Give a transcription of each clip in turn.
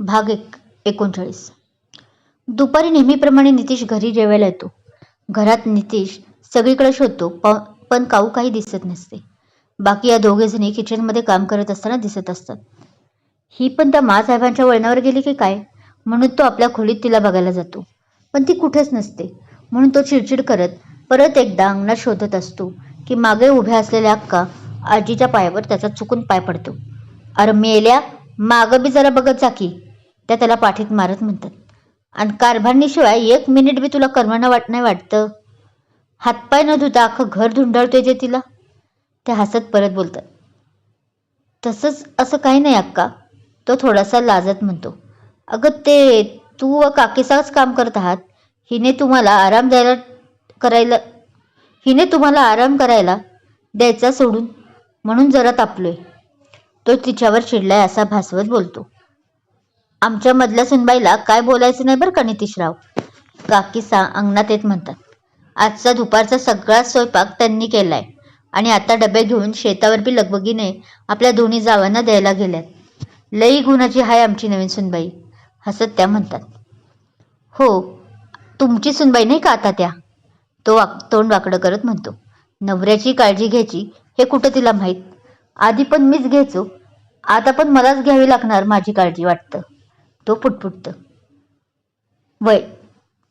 भाग एक एकोणचाळीस. दुपारी नेहमीप्रमाणे नितीश घरी जेवायला येतो. घरात नितीश सगळीकडे शोधतो प पण काऊ काही दिसत नसते. बाकी या दोघेजणी किचनमध्ये काम करत असताना दिसत असतात. ही पण त्या मासाहेबांच्या वळणावर गेली की काय? म्हणून तो आपल्या खोलीत तिला बघायला जातो. पण ती कुठेच नसते. म्हणून तो चिडचिड करत परत एकदा अंगणात शोधत असतो की मागे उभ्या असलेल्या अक्का आजीच्या पायावर त्याचा चुकून पाय पडतो. अरे मेल्या मागं बी जरा बघत जा की. त्या त्याला पाठीत मारत म्हणतात. आणि कारभारणीशिवाय एक मिनिट बी तुला करमणं वाट नाही वाटतं. हातपाय न धुता अख्खं घर धुंडाळतोय जे तिला. ते हसत परत बोलतात. तसंच असं काही नाही अक्का. तो थोडासा लाजत म्हणतो. अगं ते तू व काकीसाच काम करत आहात. हिने तुम्हाला आराम द्यायला करायला हिने तुम्हाला आराम करायला द्यायचा सोडून म्हणून जरा तापलोय. तो तिच्यावर चिडलाय असा भासवत बोलतो. आमच्या मधल्या सुनबाईला काय बोलायचं नाही बरं का नितीशराव? काकी सा अंगणात येत म्हणतात. आजचा दुपारचा सगळा स्वयंपाक त्यांनी केलाय. आणि आता डबे घेऊन शेतावर बी लगबगीने आपल्या दोन्ही जावांना द्यायला गेल्यात. लई गुणाची हाय आमची नवीन सुनबाई हसत त्या म्हणतात. हो तुमची सुनबाई नाही का आता त्या? तो वाक तोंड वाकडं करत म्हणतो. नवऱ्याची काळजी घ्यायची हे कुठं तिला माहीत? आधी पण मीच घ्यायचो. आता पण मलाच घ्यावी लागणार माझी काळजी वाटतं. तो पुटपुटतं. वय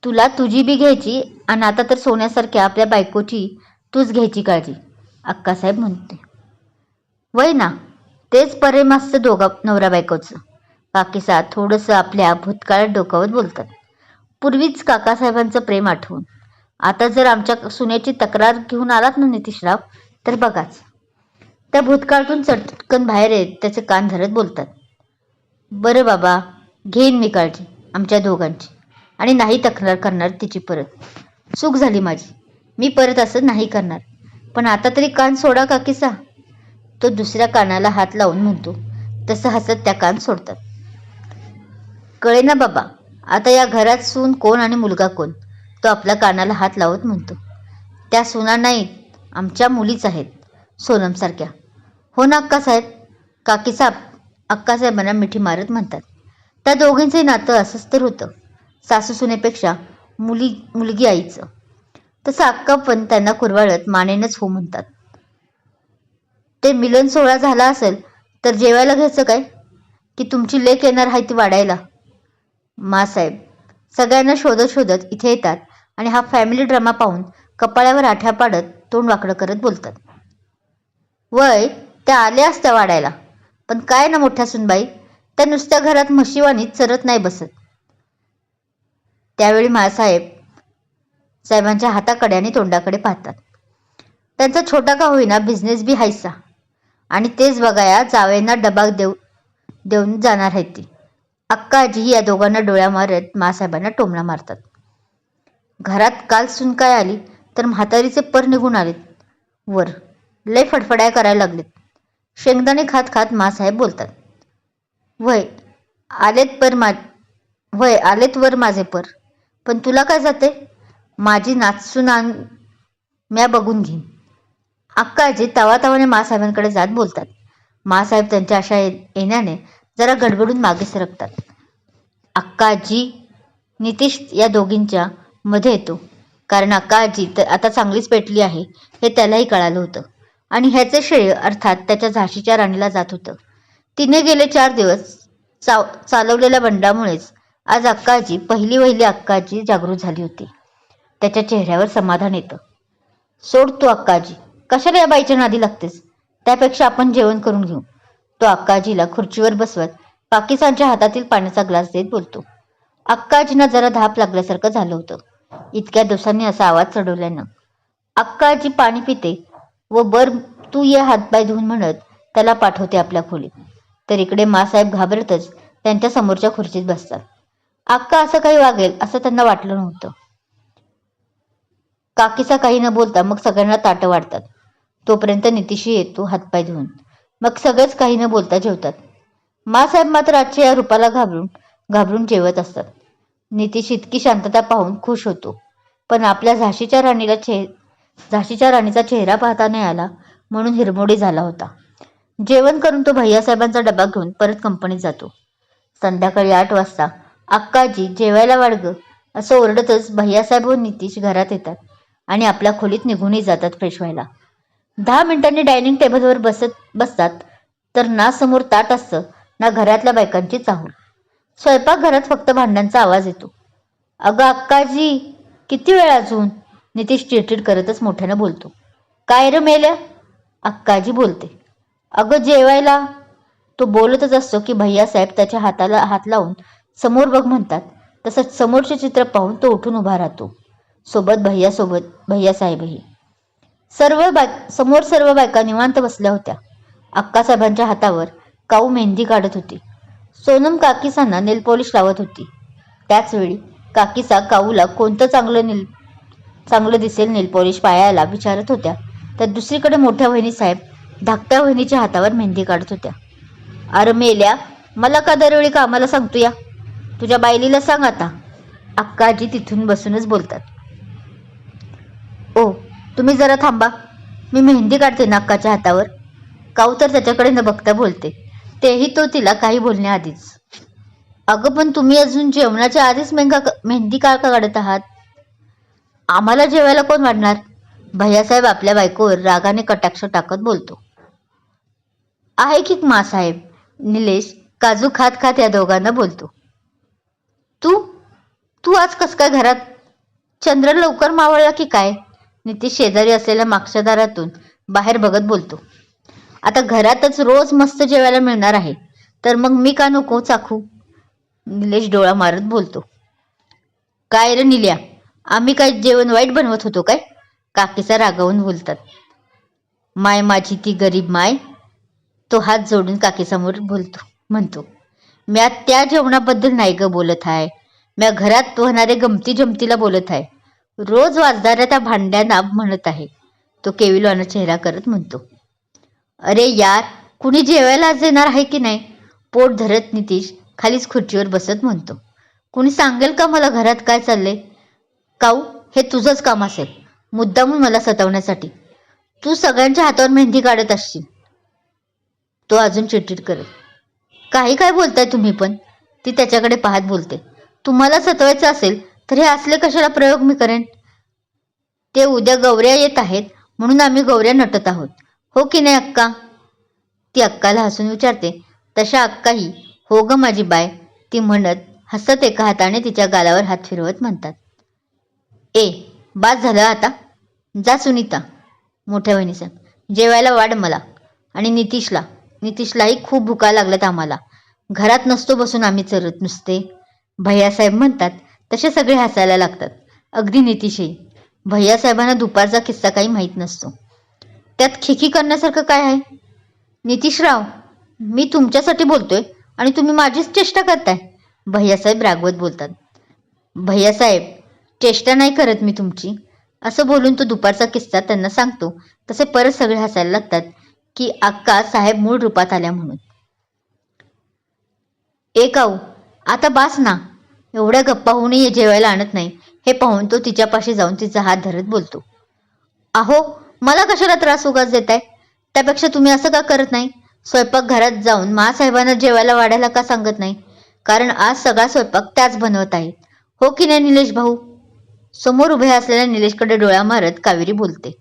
तुला तुझी बी घ्यायची आणि आता तर सोन्यासारख्या आपल्या बायकोची तूच घ्यायची काळजी अक्कासाहेब म्हणते. वय ना तेच परेमास्त दोघा नवरा बायकोचं. काकीसा थोडंसं आपल्या भूतकाळात डोकावत बोलतात. पूर्वीच काकासाहेबांचं प्रेम आठवून. आता जर आमच्या सुनेची तक्रार घेऊन आलात ना नितीशराव तर बघाच. त्या भूतकाळातून चटकन बाहेर येत त्याचे कान धरत बोलतात. बरं बाबा घेईन मी काळजी आमच्या दोघांची. आणि नाही तक्रार करणार तिची परत. चूक झाली माझी. मी परत असं नाही करणार. पण आता तरी कान सोडा काकीसा. तो दुसऱ्या कानाला हात लावून म्हणतो तसं हसत त्या कान सोडतात. कळे ना बाबा आता या घरात सून कोण आणि मुलगा कोण? तो आपल्या कानाला हात लावत म्हणतो. त्या सुना नाहीत आमच्या मुलीच आहेत सोनमसारख्या. हो ना अक्कासाहेब काकीसाहेब अक्कासाहेबांना मिठी मारत म्हणतात. त्या दोघींचंही नातं असंच तर होतं. सासू सुनेपेक्षा मुली मुलगी आईचं. तसं अक्का पण त्यांना कुरवाळत मानेनच हो म्हणतात. ते मिलन सोहळा झाला असेल तर जेवायला घ्यायचं काय? की तुमची लेख येणार आहे ती वाढायला? मासाहेब सगळ्यांना शोधत शोधत इथे येतात आणि हा फॅमिली ड्रामा पाहून कपाळावर आठ्या पाडत तोंड वाकडं करत बोलतात. वय त्या आल्या असत्या वाढायला. पण काय ना मोठ्या सुनबाई? त्या नुसत्या घरात म्हशीवानी चरत नाही बसत. त्यावेळी मासाहेब साहेबांच्या हाताकडे आणि तोंडाकडे पाहतात. त्यांचा छोटा का होईना बिझनेस बी हायसा. आणि तेच बघाया जावयांना डबा देऊ देऊन जाणार आहेत ती. अक्का आजी या दोघांना डोळ्या मारत मासाहेबांना टोमणा मारतात. घरात काल सून काय आली तर म्हातारीचे पर निघून आलेत. वर लय फडफडाय करायला लागलेत. शेंगदाणे खात खात मासाहेब बोलतात. वय. आलेत पर मा वय आलेत वर माझे पर. पण तुला काय जाते? माझी नाचसून आण म्या बघून घेईन. अक्काजी तवा तवाने मासाहेबांकडे जात बोलतात. मासाहेब त्यांच्या अशा ये- येण्याने जरा गडबडून मागे सरकतात. अक्काजी नितीश या दोघींच्या मध्ये येतो. कारण अक्काजी तर आता चांगलीच पेटली आहे हे त्यालाही कळालं होतं. आणि ह्याचे श्रेय अर्थात त्याच्या झाशीच्या राणीला जात होतं. तिने गेले चार दिवस. चाव चालवलेल्या बंडामुळेच आज अक्काजी पहिली वहिली अक्काजी जागृत झाली होती. त्याच्या चेहऱ्यावर समाधान येतं. सोड तू अक्काजी कशाला या बाईच्या नादी लागतेस? त्यापेक्षा आपण जेवण करून घेऊ. तो अक्काजीला खुर्चीवर बसवत पाकिस्तानच्या हातातील पाण्याचा ग्लास देत बोलतो. अक्काजींना जरा धाप लागल्यासारखं झालं होतं. इतक्या दिवसांनी असा आवाज चढवल्यानं अक्काजी पाणी पिते व बर तू ये हातपाय धुवून म्हणत त्याला पाठवते आपल्या खोलीत. तर इकडे मासाहेब घाबरतच त्यांच्या समोरच्या खुर्चीत बसतात. अक्का असं काही वागेल असं त्यांना वाटलं नव्हतं. काकीचा काही न बोलता मग सगळ्यांना ताटं वाढतात. तोपर्यंत नितीशी येतो हातपाय धुवून. मग सगळेच काही न बोलता जेवतात. मासाहेब मात्र आजच्या या रूपाला घाबरून घाबरून जेवत असतात. नितीश इतकी शांतता पाहून खुश होतो. पण आपल्या झाशीच्या राणीला चेह झाशीच्या राणीचा चेहरा पाहता नाही आला म्हणून हिरमोडी झाला होता. जेवण करून तो भैयासाहेबांचा डबा घेऊन परत कंपनीत जातो. संध्याकाळी आठ वाजता अक्काजी जेवायला वाढ ग असं ओरडतच भैयासाहेब व नितीश घरात येतात आणि आपल्या खोलीत निघूनही जातात फ्रेश व्हायला. दहा मिनिटांनी डायनिंग टेबलवर बसत बसतात तर ना समोर ताट असतं ना घरातल्या बायकांची चाहूल. स्वयंपाकघरात फक्त भांड्यांचा आवाज येतो. अगं अक्काजी किती वेळ अजून? नितीश चिडचिड करतच मोठ्यानं बोलतो. काय र मेल्या? अक्काजी बोलते. अगं जेवायला? तो बोलतच असतो की भैयासाहेब त्याच्या हाताला हात लावून समोर बघ म्हणतात. तसंच समोरचे चित्र पाहून तो उठून उभा राहतो. सोबत भैयासोबत भैयासाहेबही सर्व बाय समोर सर्व बायका निवांत बसल्या होत्या. अक्कासाहेबांच्या हातावर काऊ मेहंदी काढत होती. सोनम काकीसांना नेल पॉलिश लावत होती. त्याचवेळी काकीसा काऊला कोणतं चांगलं नील चांगलं दिसेल नेल पॉलिश पायाला विचारत होत्या. तर दुसरीकडे मोठ्या बहिणी साहेब धाकट्या वहिनीच्या हातावर मेहंदी काढत होत्या. अरे मेल्या मला का दरवेळी कामाला सांगतो या? तुझ्या बायलीला सांग आता. अक्काजी तिथून बसूनच बोलतात. ओ तुम्ही जरा थांबा. मी मेहंदी काढते ना अक्काच्या हातावर. काऊ तर त्याच्याकडे न बघता बोलते. तेही तो तिला काही बोलण्याआधीच. अगं पण तुम्ही अजून जेवणाच्या आधीच मेंगा मेहंदी का काढत आहात? आम्हाला जेवायला कोण वाढणार? भैयासाहेब आपल्या बायकोवर रागाने कटाक्ष टाकत बोलतो. आहे की मासाहेब निलेश काजू खात खात या दोघांना बोलतो. तू? तू आज कस काय घरात? चंद्र लवकर मावळला की काय? नितीश शेजारी असलेल्या मागच्या दारातून बाहेर बघत बोलतो. आता घरातच रोज मस्त जेवायला मिळणार आहे. तर मग मी का नको चाखू? निलेश डोळा मारत बोलतो. काय रे निल्या? आम्ही काय जेवण वाईट बनवत होतो काय? काकीचा रागावून बोलतात. माय माझी ती गरीब माय तो हात जोडून काकीसमोर बोलतो म्हणतो म्या त्या जेवणाबद्दल नाही ग बोलत आहे म्या घरात होणारे गमती जमतीला बोलत आहे रोज वाजणाऱ्या त्या भांड्यांना म्हणत आहे. तो केविलवाना चेहरा करत म्हणतो अरे यार कुणी जेवायला आज येणार आहे की नाही? पोट धरत नितीश खालीच खुर्चीवर बसत म्हणतो कुणी सांगेल का मला घरात काय चाललंय? काऊ हे तुझंच काम असेल. मुद्दामून मला सतवण्यासाठी. तू सगळ्यांच्या हातावर मेहंदी काढत असशील. तो अजून चिडचिड करत काही काय बोलताय तुम्ही पण? ती त्याच्याकडे पाहत बोलते. तुम्हाला सतवायचं असेल तर हे असले कशाला प्रयोग मी करेन? ते उद्या गौऱ्या येत आहेत म्हणून आम्ही गौऱ्या नटत आहोत. हो की नाही अक्का? ती अक्काला हसून विचारते. तशा अक्काही हो ग माझी बाय. ती म्हणत हसत एका हाताने तिच्या गालावर हात फिरवत म्हणतात. ए बास झालं आता? जा सुनीता मोठ्या बहिणीचं जेवायला वाढ मला आणि नितीशला. नितीशलाही खूप भुका लागल्यात आम्हाला. घरात नसतो बसून आम्ही चरत नुसते. भैयासाहेब म्हणतात तसे सगळे हसायला लागतात. अगदी नितीशही. भैयासाहेबांना दुपारचा किस्सा काही माहीत नसतो. त्यात खिकी करण्यासारखं काय आहे? नितीशराव मी तुमच्यासाठी बोलतोय आणि तुम्ही माझीच चेष्टा करताय. भैयासाहेब रागवत बोलतात. भैयासाहेब चेष्टा नाही करत मी तुमची. असं बोलून तो दुपारचा किस्सा त्यांना सांगतो. तसे परत सगळे हसायला लागतात. की अक्का साहेब मूळ रूपात आल्या म्हणून. एक आऊ आता बास ना. एवढ्या गप्पा होऊनही जेवायला आणत नाही. हे पाहून तो तिच्यापाशी जाऊन तिचा हात धरत बोलतो. अहो मला कशाला त्रास उगाच देताय? त्यापेक्षा तुम्ही असं का करत नाही? स्वयंपाक घरात जाऊन मासाहेबांना जेवायला वाढायला का सांगत नाही? कारण आज सगळा स्वयंपाक त्याच बनवत आहेत हो की नाही निलेश भाऊ? समोर उभे असलेल्या निलेशकडे डोळा मारत कावेरी बोलते.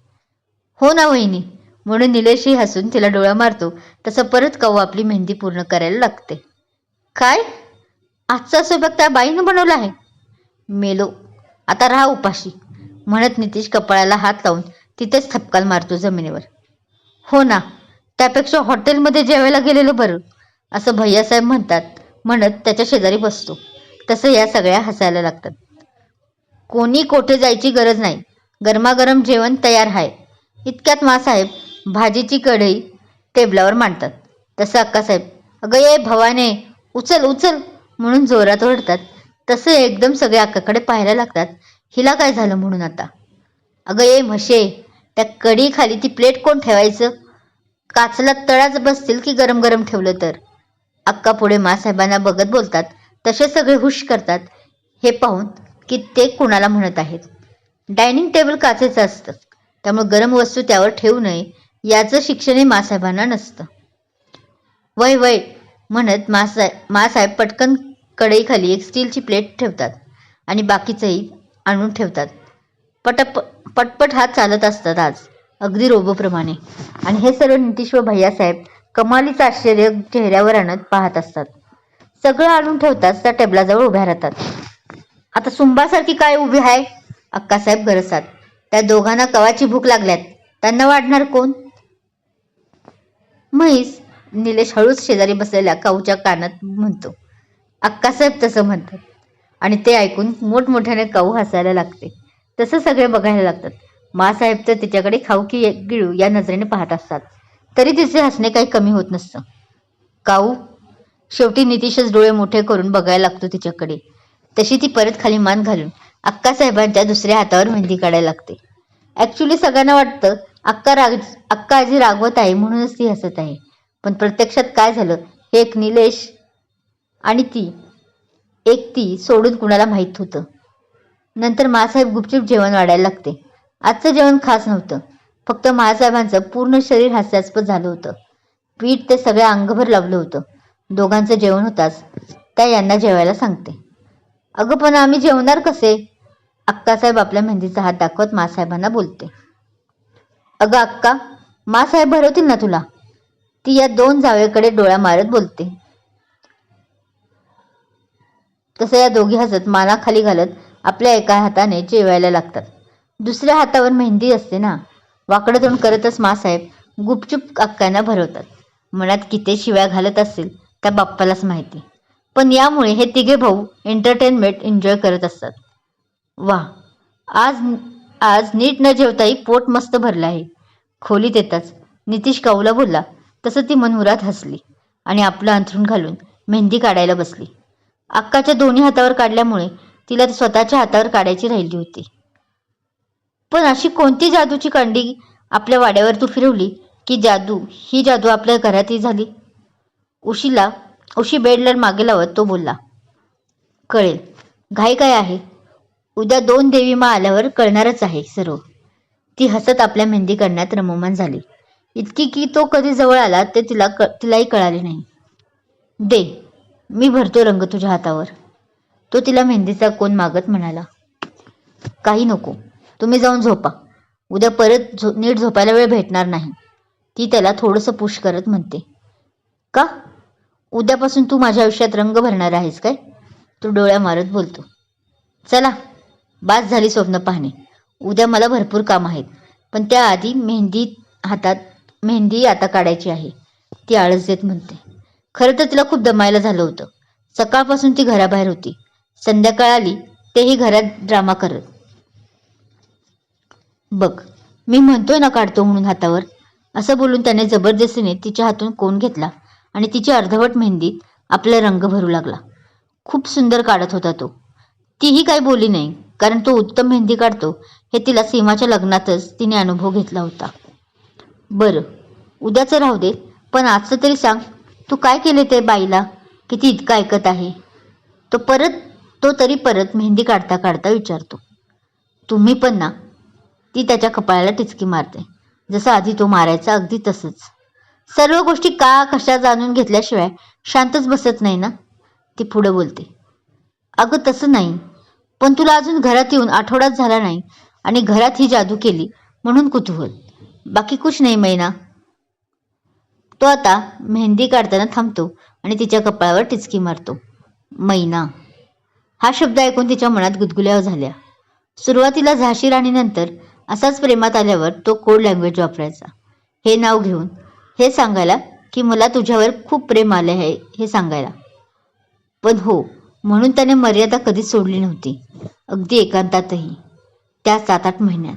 हो ना वहिनी. म्हणून निलेशही हसून तिला डोळा मारतो. तसं परत काऊ आपली मेहंदी पूर्ण करायला लागते. काय? आजचा स्वयंपाक त्या बाईनं बनवला आहे? मेलो. आता राहा उपाशी. म्हणत नितीश कपाळाला हात लावून तिथेच थपकाल मारतो जमिनीवर. हो ना त्यापेक्षा हॉटेलमध्ये जेवायला गेलेलं बरं असं भैयासाहेब म्हणतात म्हणत त्याच्या शेजारी बसतो. तसं या सगळ्या हसायला लागतात. कोणी कोठे जायची गरज नाही. गरमागरम जेवण तयार आहे. इतक्यात मासाहेब भाजीची कढई टेबलावर मांडतात. तसं अक्कासाहेब अगं ये भवाने उचल उचल म्हणून जोरात ओरडतात. तसे एकदम सगळे अक्काकडे पाहायला लागतात. हिला काय झालं म्हणून आता? अगं ये म्हशे त्या कढी खाली ती प्लेट कोण ठेवायचं? काचला तळाच बसतील की गरम गरम ठेवलं तर? अक्का पुढे मासाहेबांना बघत बोलतात. तसे सगळे हुश करतात. हे पाहून की ते कुणाला म्हणत आहेत? डायनिंग टेबल काचेचं असतं. त्यामुळे गरम वस्तू त्यावर ठेवू नये. याचं शिक्षणही मासाहेबांना नसतं. वय वय म्हणत मासाहेब मासाहेब पटकन कढईखाली एक स्टीलची प्लेट ठेवतात आणि बाकीचंही आणून ठेवतात. पटप पटपट हात चालत असतात आज अगदी रोबोप्रमाणे. आणि हे सर्व नितीश व भैयासाहेब कमालीचं आश्चर्य चेहऱ्यावर आणत पाहत असतात. सगळं आणून ठेवताच त्या टेबलाजवळ उभ्या राहतात. आता सुंबासारखी काय उभी आहे अक्कासाहेब गरसात. त्या दोघांना कवाची भूक लागल्यात. त्यांना वाढणार कोण? म्हैस निलेश हळूच शेजारी बसलेल्या काऊच्या कानात म्हणतो अक्कासाहेब तसं म्हणतात. आणि ते ऐकून मोठमोठ्याने काऊ हसायला लागते. तसं सगळे बघायला लागतात. मासाहेब तर तिच्याकडे खाऊ की गिळू या नजरेने पाहत असतात. तरी तिचे हसणे काही कमी होत नसतं. काऊ शेवटी नितीशच डोळे मोठे करून बघायला लागतो तिच्याकडे. तशी ती परत खाली मान घालून अक्कासाहेबांच्या दुसऱ्या हातावर मेहंदी काढायला लागते. ॲक्च्युली सगळ्यांना वाटतं अक्का राग अक्का आजी रागवत आहे म्हणूनच ती हसत आहे. पण प्रत्यक्षात काय झालं? हे एक निलेश आणि ती. एक ती सोडून कुणाला माहीत होतं? नंतर मासाहेब गुपचूप जेवण वाढायला लागते. आजचं जेवण खास नव्हतं. फक्त मासाहेबांचं पूर्ण शरीर हास्यास्पद झालं होतं. पीठ ते सगळ्या अंगभर लावलं होतं. दोघांचं जेवण होताच. त्या यांना जेवायला सांगते. अगं पण आम्ही जेवणार कसे? अक्कासाहेब आपल्या मेहंदीचा हात दाखवत मासाहेबांना बोलते. अगं अक्का मासाहेब भरवतील ना तुला. ती या दोन जावेकडे डोळ्या मारत बोलते. तसं या दोघी हसत मानाखाली घालत आपल्या एका हाताने जेवायला लागतात. दुसऱ्या हातावर मेहंदी असते ना वाकडं तोंड करतच मासाहेब गुपचूप अक्कांना भरवतात. मनात किती शिव्या घालत असतील त्या बाप्पालाच माहिती. पण यामुळे हे तिघे भाऊ एंटरटेनमेंट एन्जॉय करत असतात. वा आज आज नीट न जेवताही पोट मस्त भरलं आहे. खोलीत येताच नितीश काऊला बोलला तसं ती मनमुरात हसली आणि आपलं अंथरूण घालून मेहंदी काढायला बसली. अक्काच्या दोन्ही हातावर काढल्यामुळे तिला स्वतःच्या हातावर काढायची राहिली होती. पण अशी कोणती जादूची कांडी आपल्या वाड्यावर तू फिरवली की जादू ही जादू आपल्या घरातही झाली? उशीला उशी बेडला मागे लावत तो बोलला कळेल घाई काय आहे? उद्या दोन देवी मा आल्यावर कळणारच आहे सर्व. ती हसत आपल्या मेहंदी करण्यात रममान झाली. इतकी की तो कधी जवळ आला ते तिला क तिलाही कळाले नाही. दे मी भरतो रंग तुझ्या हातावर. तो तिला मेहंदीचा कोण मागत म्हणाला. काही नको तुम्ही जाऊन झोपा. उद्या परत झो नीट झोपायला वेळ भेटणार नाही. ती त्याला थोडंसं पुश करत म्हणते. का? उद्यापासून तू माझ्या आयुष्यात रंग भरणार आहेस काय? तो डोळ्या मारत बोलतो. चला बास झाली स्वप्न पाहणे. उद्या मला भरपूर काम आहेत पण त्याआधी मेहंदी हातात मेहंदी आता काढायची आहे. ती आळस देत म्हणते. खरं तर तिला खूप दमायला झालं होतं. सकाळपासून ती घराबाहेर होती. संध्याकाळ आली तेही घरात ड्रामा करत. बघ मी म्हणतोय ना काढतो म्हणून हातावर. असं बोलून त्याने जबरदस्तीने तिच्या हातून कोण घेतला आणि तिची अर्धवट मेहंदीत आपला रंग भरू लागला. खूप सुंदर काढत होता तो. तीही काही बोली नाही. कारण तो उत्तम मेहंदी काढतो हे तिला सीमाच्या लग्नातच तिने अनुभव घेतला होता. बरं उद्याचं राहू दे पण आजचं तरी सांग तू काय केले ते बाईला? किती इतकं ऐकत आहे? तो परत तो तरी परत मेहंदी काढता काढता विचारतो. तुम्ही पण ना ती त्याच्या कपाळाला टिचकी मारते. जसं आधी तो मारायचा अगदी तसंच. सर्व गोष्टी का कशा जाणून घेतल्याशिवाय शांतच बसत नाही ना? ती पुढं बोलते. अगं तसं नाही. पण तुला अजून घरात येऊन आठवडाच झाला नाही आणि घरात ही जादू केली म्हणून कुतूहल. बाकी कुछ नाही मैना. तो आता मेहंदी काढताना थांबतो आणि तिच्या कपाळावर टिचकी मारतो. मैना. हा शब्द ऐकून तिच्या मनात गुदगुल्या झाल्या. सुरुवातीला झाशी राणीनंतर असाच प्रेमात आल्यावर तो कोड लँग्वेज वापरायचा. हे नाव घेऊन हे सांगायला की मला तुझ्यावर खूप प्रेम आले आहे हे सांगायला. पण हो म्हणून त्याने मर्यादा कधीच सोडली नव्हती. अगदी एकांतातही. त्या सात आठ महिन्यात.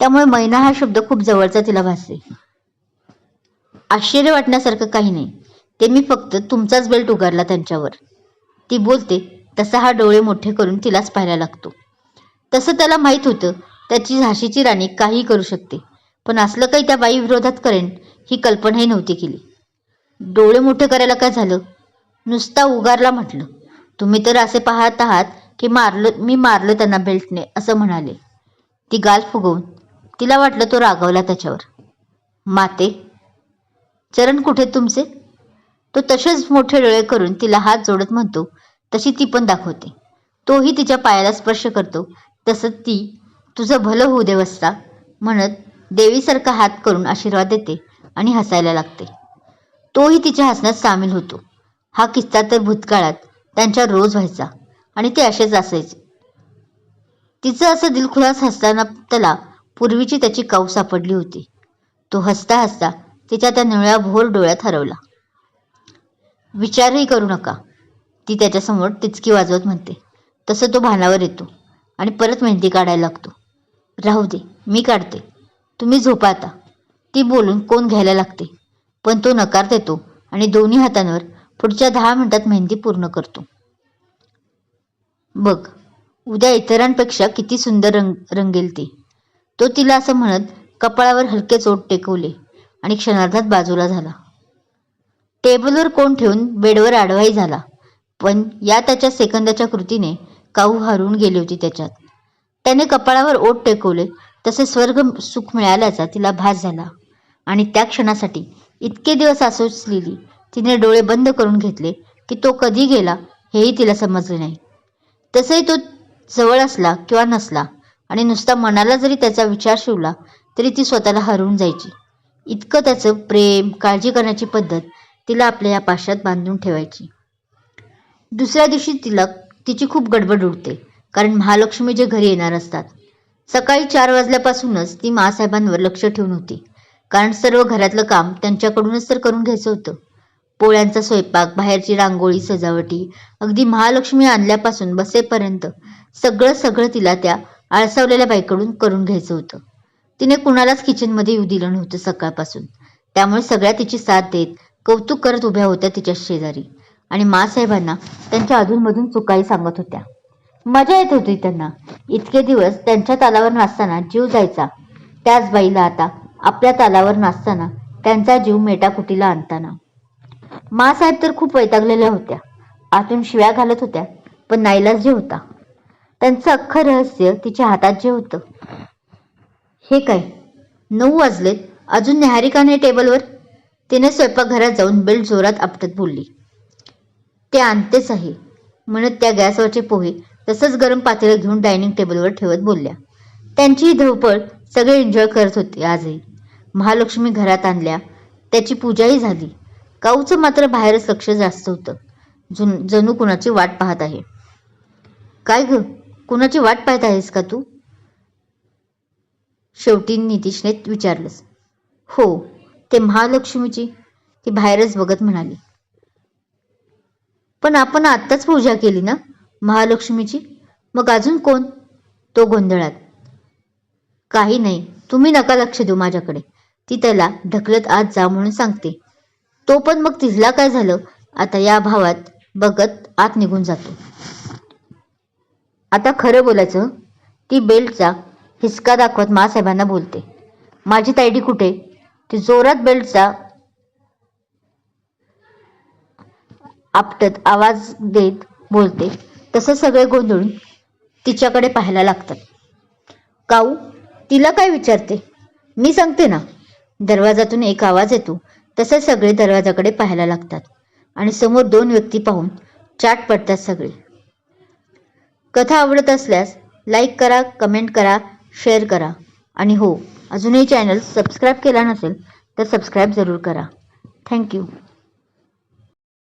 त्यामुळे मैना हा शब्द खूप जवळचा तिला भासले. आश्चर्य वाटण्यासारखं काही नाही. ते मी फक्त तुमचाच बेल्ट उगारला त्यांच्यावर. ती बोलते तसा हा डोळे मोठे करून तिलाच पाहायला लागतो. तसं त्याला माहीत होतं त्याची झाशीची राणी काहीही करू शकते. पण असलं काही त्या बाई विरोधात करेन ही कल्पनाही नव्हती केली. डोळे मोठे करायला काय झालं? नुसता उगारला म्हटलं. तुम्ही तर असे पाहत आहात की मारलं मी मारलं त्यांना बेल्टने असं म्हणाले. ती गाल फुगवून तिला वाटलं तो रागावला त्याच्यावर. माते चरण कुठे तुमचे? तो तसेच मोठे डोळे करून तिला हात जोडत म्हणतो तशी ती पण दाखवते. तोही तिच्या पायाला स्पर्श करतो तसं ती तुझं भलं होऊ दे वस्ता म्हणत देवीसारखा हात करून आशीर्वाद देते आणि हसायला लागते. तोही तिच्या हसण्यात सामील होतो. हा किस्सा तर भूतकाळात त्यांच्या रोज व्हायचा आणि ते असेच असायचे. तिचं असं दिलखुलास हसताना त्याला पूर्वीची त्याची काऊ सापडली होती. तो हसता हसता तिच्या त्या निळ्या भोर डोळ्यात हरवला. विचारही करू नका. ती त्याच्यासमोर टिचकी वाजवत म्हणते. तसं तो भानावर येतो आणि परत मेहंदी काढायला लागतो. राहू दे मी काढते. तुम्ही झोपा आता. ती बोलून कोण घ्यायला लागते? पण तो नकार देतो आणि दोन्ही हातांवर पुढच्या दहा मिनिटात मेहंदी पूर्ण करतो. बघ उद्या इतरांपेक्षा किती सुंदर रंग रंगेल ती. तो तिला असं म्हणत कपाळावर हलके चोट टेकवले आणि क्षणार्धात बाजूला झाला. टेबलवर कोण ठेवून बेडवर आडवाई झाला पण या त्याच्या सेकंदाच्या कृतीने काहू हरवून गेली होती त्याच्यात. त्याने कपाळावर ओठ टेकवले तसे स्वर्ग सुख मिळाल्याचा तिला भास झाला. आणि त्या क्षणासाठी इतके दिवस आसोसलेली तिने डोळे बंद करून घेतले की तो कधी गेला हेही तिला समजले नाही. तसंही तो जवळ असला किंवा नसला आणि नुसता मनाला जरी त्याचा विचार शिवला तरी ती स्वतःला हरवून जायची. इतकं त्याचं प्रेम काळजी करण्याची पद्धत तिला आपल्या या पाशात बांधून ठेवायची. दुसऱ्या दिवशी तिला तिची खूप गडबड उडते कारण महालक्ष्मी जे घरी येणार असतात. सकाळी चार वाजल्यापासूनच ती मासाहेबांवर लक्ष ठेवून होती. कारण सर्व घरातलं काम त्यांच्याकडूनच तर करून घ्यायचं होतं. पोळ्यांचा स्वयंपाक बाहेरची रांगोळी सजावटी. अगदी महालक्ष्मी आणल्यापासून बसेपर्यंत सगळं सगळं तिला त्या आळसावलेल्या बाईकडून करून घ्यायचं होतं. तिने कुणालाच किचनमध्ये येऊ दिलं नव्हतं सकाळपासून. त्यामुळे सगळ्या तिची साथ देत कौतुक करत उभ्या होत्या तिच्या शेजारी. आणि मासाहेबांना त्यांच्या अधूनमधून चुकाई सांगत होत्या. मजा येत होती त्यांना. इतके दिवस त्यांच्या तालावर नाचताना जीव जायचा. त्याच बाईला आता आपल्या तालावर नाचताना त्यांचा जीव मेटाकुटीला आणताना. मासाहेब तर खूप वैतागलेल्या होत्या. आतून शिव्या घालत होत्या पण नाईलाज जे होता. त्यांचं अख्खं रहस्य तिच्या हातात जे होतं. हे काय? नऊ वाजलेत. अजून न्याहारी का नाही टेबलवर? तिने स्वयंपाकघरात जाऊन बेल्ट जोरात आपटत बोलली. ते आणतेच आहे म्हणत त्या गॅसवरचे पोहे तसंच गरम पातेलं घेऊन डायनिंग टेबलवर ठेवत बोलल्या. त्यांची ही धवपळ सगळे एन्जॉय करत होते आजही. महालक्ष्मी घरात आणल्या त्याची पूजाही झाली. काऊचं मात्र बाहेरच लक्ष जास्त होतं. जुन जणू कुणाची वाट पाहत आहे. काय ग? कुणाची वाट पाहत आहेस का तू? शेवटी नितीशने विचारलंस हो ते महालक्ष्मीची. ती बाहेरच बघत म्हणाली. पण आपण आत्ताच पूजा केली ना महालक्ष्मीची? मग अजून कोण? तो गोंधळात. काही नाही तुम्ही नका लक्ष देऊ माझ्याकडे. ती त्याला ढकलत आत जा म्हणून सांगते. तो पण मग तिला काय झालं? आता या भावात बघत आत निघून जातो. आता खरं बोलायचं ती बेल्टचा हिसका दाखवत मासाहेबांना बोलते माझी तायडी कुठे? ती जोरात बेल्टचा आपटत आवाज देत बोलते तसं सगळे गोंधळून तिच्याकडे पाहायला लागतात. काऊ तिला काय विचारते? मी सांगते ना दरवाजातून एक आवाज येतो. तसे सगळे दरवाजाकडे पाहायला लागतात. आणि समोर दोन व्यक्ती पाहून चाट पडतात सगळे. कथा आवडत असल्यास लाईक करा कमेंट करा शेअर करा. आणि हो अजूनही चॅनल सबस्क्राईब केला नसेल तर सबस्क्राईब जरूर करा. थँक्यू